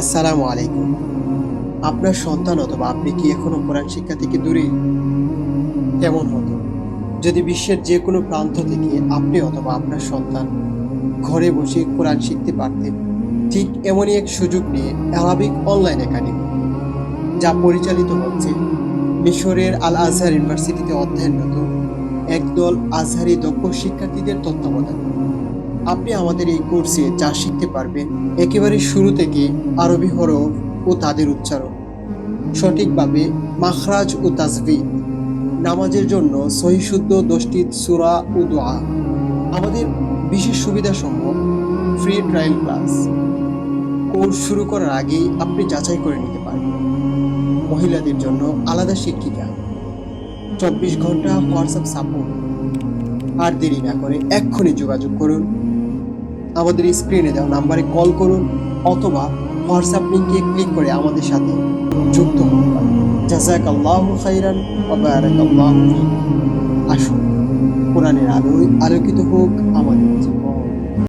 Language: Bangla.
আসসালামু আলাইকুম। আপনার সন্তান অথবা আপনি কি এখনও কোরআন শিক্ষা থেকে দূরে? কেমন হতো। যদি বিশ্বের যে কোনো প্রান্ত থেকে আপনি অথবা আপনার সন্তান ঘরে বসে কোরআন শিখতে পারতেন, ঠিক এমনই এক সুযোগ নিয়ে অ্যারাবিক অনলাইন একাডেমি, যা পরিচালিত হচ্ছে মিশরের আল আজহার ইউনিভার্সিটিতে অধ্যয়নরত একদল আজহারি দক্ষ শিক্ষার্থীদের তত্ত্বাবধানে। আপনি আমাদের এই কোর্সে যা শিখতে পারবেন, একেবারে শুরু থেকে আরবি হরফ ও তাদের উচ্চারণ। সঠিকভাবে মাখরাজ ও তাজবি নামাজের জন্য সহিশুদ্ধ দশটি সুরা ও দোয়া। আমাদের বিশেষ সুবিধাসমূহ ফ্রি ট্রায়াল ক্লাস কোর্স শুরু করার আগেই আপনি যাচাই করে নিতে পারবেন। মহিলাদের জন্য আলাদা শিক্ষিকা। চব্বিশ ঘণ্টা হোয়াটসঅ্যাপ সাপোর্ট আর দেরি না করে এক্ষুনি যোগাযোগ করুন। আমাদের স্ক্রিনে দেওয়া নাম্বারে কল করুন অথবা হোয়াটসঅ্যাপ লিঙ্কে ক্লিক করে আমাদের সাথে যুক্ত হতে পারেন জাজাক আল্লাহ খাইরান বারাক আল্লাহ আসুন, কোরআনের আলোয় আলোকিত হোক আমাদের।